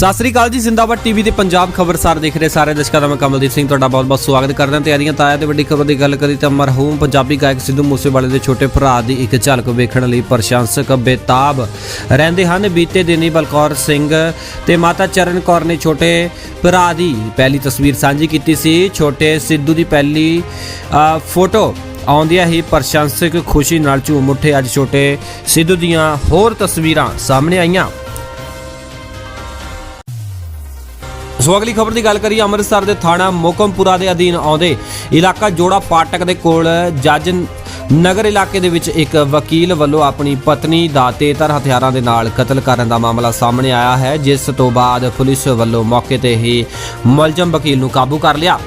ਸਤਿ ਸ੍ਰੀ ਅਕਾਲ ਜੀ, ਜ਼ਿੰਦਾਬਾਦ ਟੀਵੀ ਤੇ ਪੰਜਾਬ ਖਬਰਸਾਰ ਦੇਖ ਰਹੇ ਸਾਰੇ ਦਰਸ਼ਕਾਂ ਦਾ ਮੈਂ ਕਮਲਦੀਪ ਸਿੰਘ ਤੁਹਾਡਾ ਬਹੁਤ-ਬਹੁਤ ਸਵਾਗਤ ਕਰਦਾ ਹਾਂ। ਤਿਆਰੀਆਂ ਤਾਇਆ ਤੇ ਵੱਡੀ ਖਬਰ ਦੀ ਗੱਲ ਕਰੀ ਤਾਂ ਮਰਹੂਮ ਪੰਜਾਬੀ ਗਾਇਕ ਸਿੱਧੂ ਮੂਸੇਵਾਲੇ ਦੇ ਛੋਟੇ ਭਰਾ ਦੀ ਇੱਕ ਝਲਕ ਵੇਖਣ ਲਈ ਪ੍ਰਸ਼ੰਸਕ ਬੇਤਾਬ ਰਹਿੰਦੇ ਹਨ। ਬੀਤੇ ਦਿਨੀ ਬਲਕੌਰ ਸਿੰਘ ਤੇ ਮਾਤਾ ਚਰਨ ਕੌਰ ਨੇ ਛੋਟੇ ਭਰਾ ਦੀ ਪਹਿਲੀ ਤਸਵੀਰ ਸਾਂਝੀ ਕੀਤੀ ਸੀ। ਛੋਟੇ ਸਿੱਧੂ ਦੀ ਪਹਿਲੀ ਫੋਟੋ ਆਉਂਦਿਆਂ ਹੀ ਪ੍ਰਸ਼ੰਸਕ ਖੁਸ਼ੀ ਨਾਲ ਝੂਮ ਉੱਠੇ। ਅੱਜ ਛੋਟੇ ਸਿੱਧੂ ਦੀਆਂ ਹੋਰ ਤਸਵੀਰਾਂ ਸਾਹਮਣੇ ਆਈਆਂ। ਸੋ ਅਗਲੀ ਖਬਰ ਦੀ ਗੱਲ ਕਰੀਏ, ਅੰਮ੍ਰਿਤਸਰ ਦੇ ਥਾਣਾ ਮੋਕਮਪੁਰਾ ਦੇ ਅਧੀਨ ਆਉਂਦੇ ਇਲਾਕਾ ਜੋੜਾ ਪਾਟਕ ਦੇ ਕੋਲ ਜੱਜ ਨਗਰ ਇਲਾਕੇ ਦੇ ਵਿੱਚ ਇੱਕ ਵਕੀਲ ਵੱਲੋਂ ਆਪਣੀ ਪਤਨੀ ਦਾ ਤੇਤਰ ਹਥਿਆਰਾਂ ਦੇ ਨਾਲ ਕਤਲ ਕਰਨ ਦਾ ਮਾਮਲਾ ਸਾਹਮਣੇ ਆਇਆ ਹੈ, ਜਿਸ ਤੋਂ ਬਾਅਦ ਪੁਲਿਸ ਵੱਲੋਂ ਮੌਕੇ ਤੇ ਹੀ ਮੁਲਜ਼ਮ ਵਕੀਲ ਨੂੰ ਕਾਬੂ ਕਰ ਲਿਆ।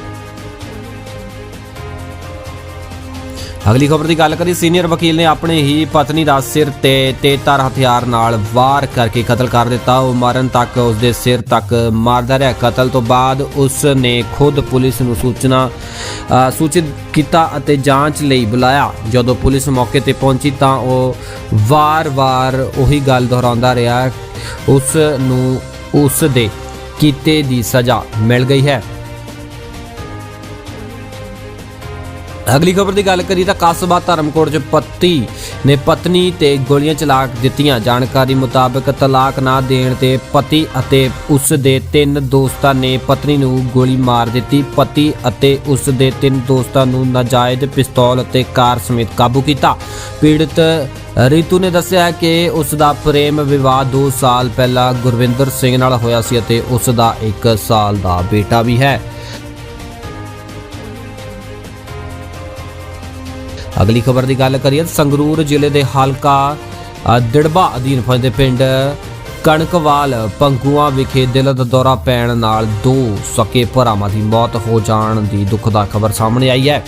ਅਗਲੀ ਖਬਰ ਦੀ ਗੱਲ ਕਰੀ ਸੀਨੀਅਰ ਵਕੀਲ ਨੇ ਆਪਣੇ ਹੀ ਪਤਨੀ ਦਾ ਸਿਰ ਤੇ ਤੇਤਰ ਹਥਿਆਰ ਨਾਲ ਵਾਰ ਕਰਕੇ ਕਤਲ ਕਰ ਦਿੱਤਾ। ਉਹ ਮਰਨ ਤੱਕ ਉਸ ਦੇ ਸਿਰ ਤੱਕ ਮਾਰਦਾ ਰਿਹਾ। ਕਤਲ ਤੋਂ ਬਾਅਦ ਉਸ ਨੇ ਖੁਦ ਪੁਲਿਸ ਨੂੰ ਸੂਚਨਾ ਸੂਚਿਤ ਕੀਤਾ ਅਤੇ ਜਾਂਚ ਲਈ ਬੁਲਾਇਆ। ਜਦੋਂ ਪੁਲਿਸ ਮੌਕੇ ਤੇ ਪਹੁੰਚੀ ਤਾਂ ਉਹ ਵਾਰ-ਵਾਰ ਉਹੀ ਗੱਲ ਦੁਹਰਾਉਂਦਾ ਰਿਹਾ। ਉਸ ਨੂੰ ਉਸ ਦੇ ਕੀਤੇ ਦੀ ਸਜ਼ਾ ਮਿਲ ਗਈ ਹੈ। ਅਗਲੀ ਖਬਰ ਦੀ ਗੱਲ ਕਰੀ ਤਾਂ ਕਸਬਾ ਧਰਮਕੋਟ 'ਚ ਪਤੀ ਨੇ ਪਤਨੀ ਤੇ ਗੋਲੀਆਂ ਚਲਾ ਦਿੱਤੀਆਂ। ਜਾਣਕਾਰੀ ਮੁਤਾਬਕ ਤਲਾਕ ਨਾ ਦੇਣ ਤੇ ਪਤੀ ਅਤੇ ਉਸ ਦੇ ਤਿੰਨ ਦੋਸਤਾਂ ਨੇ ਪਤਨੀ ਨੂੰ ਗੋਲੀ ਮਾਰ ਦਿੱਤੀ। ਪਤੀ ਅਤੇ ਉਸ ਦੇ ਤਿੰਨ ਦੋਸਤਾਂ ਨੂੰ ਨਾਜਾਇਜ਼ ਪਿਸਤੌਲ ਅਤੇ ਕਾਰ ਸਮੇਤ ਕਾਬੂ ਕੀਤਾ। ਪੀੜਤ ਰੀਤੂ ਨੇ ਦੱਸਿਆ ਕਿ ਉਸ ਦਾ ਪ੍ਰੇਮ ਵਿਵਾਹ 2 ਸਾਲ ਪਹਿਲਾਂ ਗੁਰਵਿੰਦਰ ਸਿੰਘ ਨਾਲ ਹੋਇਆ ਸੀ ਅਤੇ ਉਸ ਦਾ 1 ਸਾਲ ਦਾ ਬੇਟਾ ਵੀ ਹੈ। ਅਗਲੀ ਖਬਰ ਦੀ ਗੱਲ ਕਰੀਏ ਸੰਗਰੂਰ ਜ਼ਿਲ੍ਹੇ ਦੇ ਹਲਕਾ ਅ, ਦਿੜਬਾ ਅਧੀਨ ਪੈਂਦੇ ਪਿੰਡ ਕਣਕਵਾਲ ਪੰਗੂਆਂ ਵਿਖੇ ਦਿਲ ਦਾ ਦੌਰਾ ਪੈਣ ਨਾਲ ਦੋ ਸਕੇ ਭਰਾਵਾਂ ਦੀ ਮੌਤ ਹੋ ਜਾਣ ਦੀ ਦੁਖਦਾਈ ਖਬਰ ਸਾਹਮਣੇ ਆਈ ਹੈ।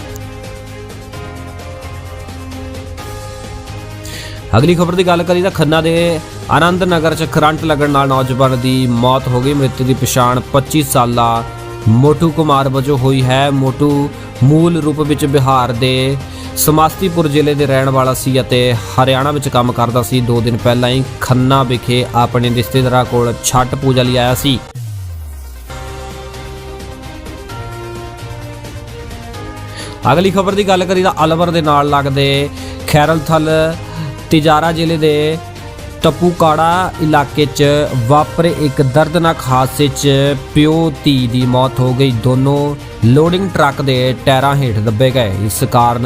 ਅਗਲੀ ਖਬਰ ਦੀ ਗੱਲ ਕਰੀ ਤਾਂ ਖੰਨਾ ਦੇ ਆਨੰਦ ਨਗਰ ਚ ਕਰੰਟ ਲੱਗਣ ਨਾਲ ਨੌਜਵਾਨ ਦੀ ਮੌਤ ਹੋ ਗਈ। ਮ੍ਰਿਤਕ ਦੀ ਪਛਾਣ 25 ਸਾਲਾ ਮੋਟੂ ਕੁਮਾਰ ਵਜੋਂ ਹੋਈ ਹੈ। ਮੋਟੂ ਮੂਲ ਰੂਪ ਵਿੱਚ ਬਿਹਾਰ ਦੇ ਸਮਾਸਤੀਪੁਰ ਜ਼ਿਲ੍ਹੇ ਦੇ ਰਹਿਣ ਵਾਲਾ ਸੀ ਅਤੇ ਹਰਿਆਣਾ ਵਿੱਚ ਕੰਮ ਕਰਦਾ ਸੀ। 2 ਦਿਨ ਪਹਿਲਾਂ ਹੀ ਖੰਨਾ ਵਿਖੇ ਆਪਣੇ ਰਿਸ਼ਤੇਦਾਰਾਂ ਕੋਲ ਛੱਟ ਪੂਜਾ ਲਈ ਆਇਆ ਸੀ। ਅਗਲੀ ਖਬਰ ਦੀ ਗੱਲ ਕਰੀ ਤਾਂ ਅਲਵਰ ਦੇ ਨਾਲ ਲੱਗਦੇ ਖੈਰਲਥਲ ਤਿਜਾਰਾ ਜ਼ਿਲ੍ਹੇ ਦੇ ਟਪੂਕਾੜਾ ਇਲਾਕੇ 'ਚ ਵਾਪਰੇ ਇੱਕ ਦਰਦਨਾਕ ਹਾਦਸੇ 'ਚ ਪਿਓ ਧੀ ਦੀ ਮੌਤ ਹੋ ਗਈ। ਦੋਨੋਂ ਲੋਡਿੰਗ ਟਰੱਕ ਦੇ ਟਾਇਰਾਂ ਹੇਠ ਦੱਬੇ ਗਏ। ਇਸ ਕਾਰਨ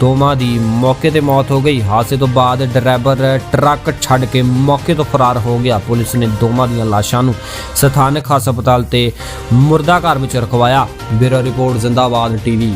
ਦੋਵਾਂ ਦੀ ਮੌਕੇ ਤੇ ਮੌਤ ਹੋ ਗਈ। ਹਾਦਸੇ ਤੋਂ ਬਾਅਦ ਡਰਾਈਵਰ ਟਰੱਕ ਛੱਡ ਕੇ ਮੌਕੇ ਤੋਂ ਫਰਾਰ ਹੋ ਗਿਆ। ਪੁਲਿਸ ਨੇ ਦੋਵਾਂ ਦੀਆਂ ਲਾਸ਼ਾਂ ਨੂੰ ਸਥਾਨਕ ਹਸਪਤਾਲ ਤੇ ਮੁਰਦਾ ਘਰ ਵਿੱਚ ਰਖਵਾਇਆ। Bureau report, Zindabad TV.